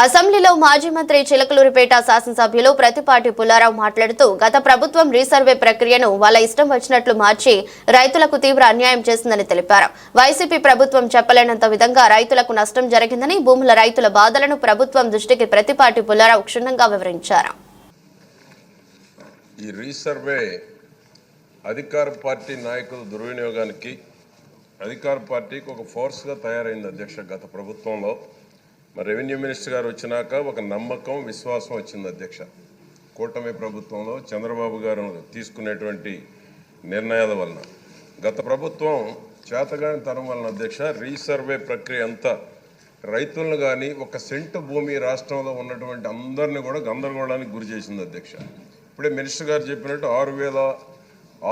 అసెంబ్లీలో మాజీ మంత్రి చిలకలూరిపేట శాసనసభ్యులు ప్రతిపాటి పుల్లారావు మాట్లాడుతూ గత ప్రభుత్వం రీసర్వే ప్రక్రియను వాళ్ళ ఇష్టం వచ్చినట్లు మార్చి రైతులకు తీవ్ర అన్యాయం చేసిందని తెలిపారు. వైసీపీ ప్రభుత్వం చెప్పలేనంత విధంగా రైతులకు నష్టం జరిగిందని భూముల రైతుల బాధలను ప్రభుత్వం దృష్టికి ప్రతిపాటి పుల్లారావు క్షుణ్ణంగా వివరించారు. ఈ రీసర్వే అధికార పార్టీ నాయకుల దుర్వినియోగానికి అధికార పార్టీకి ఒక ఫోర్స్గా తయారైంది అధ్యక్ష గత ప్రభుత్వంలో. మరి రెవెన్యూ మినిస్టర్ గారు వచ్చినాక ఒక నమ్మకం విశ్వాసం వచ్చింది అధ్యక్ష. కూటమి ప్రభుత్వంలో చంద్రబాబు గారు తీసుకునేటువంటి నిర్ణయాల వలన. గత ప్రభుత్వం చేతగాని తరం వలన అధ్యక్ష రీసర్వే ప్రక్రియ అంతా రైతులను కానీ ఒక సెంటు భూమి రాష్ట్రంలో ఉన్నటువంటి అందరినీ కూడా గందరగోళానికి గురి చేసింది అధ్యక్ష. ఇప్పుడే మినిస్టర్ గారు చెప్పినట్టు ఆరు వేల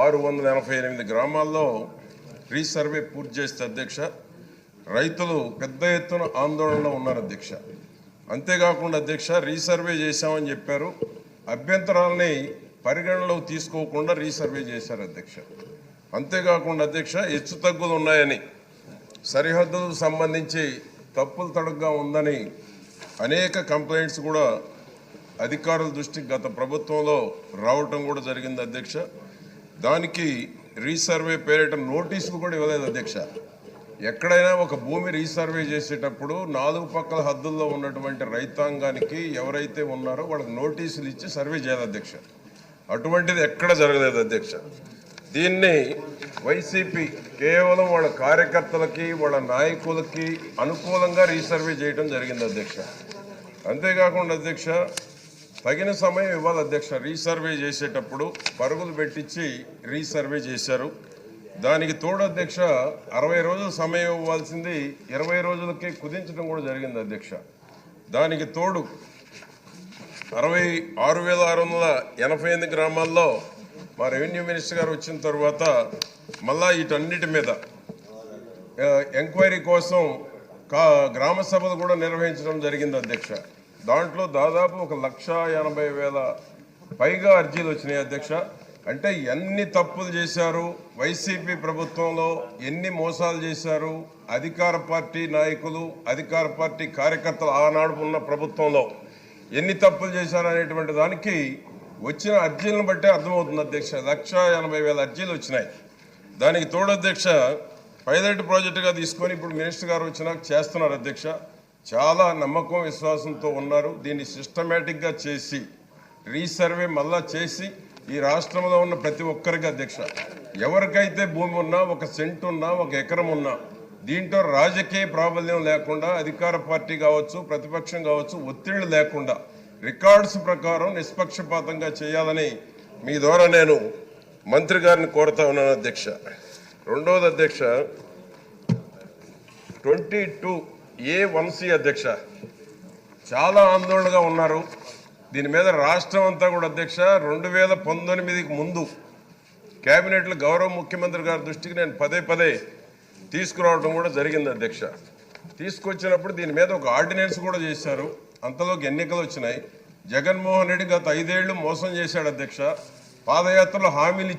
ఆరు వందల ఎనభై ఎనిమిది గ్రామాల్లో రీసర్వే పూర్తి చేస్తే అధ్యక్ష రైతులు పెద్ద ఎత్తున ఆందోళనలో ఉన్నారు అధ్యక్ష. అంతేకాకుండా అధ్యక్ష రీసర్వే చేశామని చెప్పారు. అభ్యంతరాలని పరిగణలోకి తీసుకోకుండా రీసర్వే చేశారు అధ్యక్ష. అంతేకాకుండా అధ్యక్ష హెచ్చు తగ్గులు ఉన్నాయని సరిహద్దులకు సంబంధించి తప్పులు తడుగ్గా ఉందని అనేక కంప్లైంట్స్ కూడా అధికారుల దృష్టికి గత ప్రభుత్వంలో రావటం కూడా జరిగింది అధ్యక్ష. దానికి రీసర్వే పేరిట నోటీసులు కూడా ఇవ్వలేదు అధ్యక్ష. ఎక్కడైనా ఒక భూమి రీసర్వే చేసేటప్పుడు నాలుగు పక్కల హద్దుల్లో ఉన్నటువంటి రైతాంగానికి ఎవరైతే ఉన్నారో వాళ్ళకి నోటీసులు ఇచ్చి సర్వే చేయాలి అధ్యక్ష. అటువంటిది ఎక్కడ జరగలేదు అధ్యక్ష. దీన్ని వైసీపీ కేవలం వాళ్ళ కార్యకర్తలకి వాళ్ళ నాయకులకి అనుకూలంగా రీసర్వే చేయడం జరిగింది అధ్యక్ష. అంతేకాకుండా అధ్యక్ష తగిన సమయం ఇవ్వాలి అధ్యక్ష. రీసర్వే చేసేటప్పుడు పరుగులు పెట్టించి రీసర్వే చేశారు. దానికి తోడు అధ్యక్ష అరవై రోజులు సమయం ఇవ్వాల్సింది ఇరవై రోజులకే కుదించడం కూడా జరిగింది అధ్యక్ష. దానికి తోడు అరవై ఆరు వేల ఆరు వందల ఎనభై ఎనిమిది గ్రామాల్లో మా రెవెన్యూ మినిస్టర్ గారు వచ్చిన తర్వాత మళ్ళా వీటన్నిటి మీద ఎంక్వైరీ కోసం కా గ్రామ సభలు కూడా నిర్వహించడం జరిగింది అధ్యక్ష. దాంట్లో దాదాపు ఒక లక్ష ఎనభై వేల పైగా అర్జీలు వచ్చినాయి అధ్యక్ష. అంటే ఎన్ని తప్పులు చేశారు? వైసీపీ ప్రభుత్వంలో ఎన్ని మోసాలు చేశారు? అధికార పార్టీ నాయకులు అధికార పార్టీ కార్యకర్తలు ఆనాడు ఉన్న ప్రభుత్వంలో ఎన్ని తప్పులు చేశారు అనేటువంటి దానికి వచ్చిన అర్జీలను బట్టే అర్థమవుతుంది అధ్యక్ష. లక్ష ఎనభై వేల అర్జీలు వచ్చినాయి. దానికి తోడు అధ్యక్ష పైలట్ ప్రాజెక్టుగా తీసుకొని ఇప్పుడు మినిస్టర్ గారు వచ్చినాక చేస్తున్నారు అధ్యక్ష. చాలా నమ్మకం విశ్వాసంతో ఉన్నారు. దీన్ని సిస్టమేటిక్గా చేసి రీసర్వే మళ్ళా చేసి ఈ రాష్ట్రంలో ఉన్న ప్రతి ఒక్కరికి అధ్యక్ష. ఎవరికైతే భూమి ఉన్నా ఒక సెంట్ ఉన్నా ఒక ఎకరం ఉన్నా దీంట్లో రాజకీయ ప్రాబల్యం లేకుండా అధికార పార్టీ కావచ్చు ప్రతిపక్షం కావచ్చు ఒత్తిళ్ళు లేకుండా రికార్డ్స్ ప్రకారం నిష్పక్షపాతంగా చేయాలని మీ ద్వారా నేను మంత్రి గారిని కోరుతా ఉన్నాను అధ్యక్ష. రెండవది అధ్యక్ష twenty two A one C అధ్యక్ష చాలా ఆందోళనగా ఉన్నారు. దీని మీద రాష్ట్రం అంతా కూడా అధ్యక్ష రెండు వేల పంతొమ్మిదికి ముందు కేబినెట్లో గౌరవ ముఖ్యమంత్రి గారి దృష్టికి నేను పదే పదే తీసుకురావడం కూడా జరిగింది అధ్యక్ష. తీసుకొచ్చినప్పుడు దీని మీద ఒక ఆర్డినెన్స్ కూడా చేశారు. అంతలోకి ఎన్నికలు వచ్చినాయి. జగన్మోహన్ రెడ్డి గత ఐదేళ్ళు మోసం చేశాడు అధ్యక్ష. పాదయాత్రలో హామీలు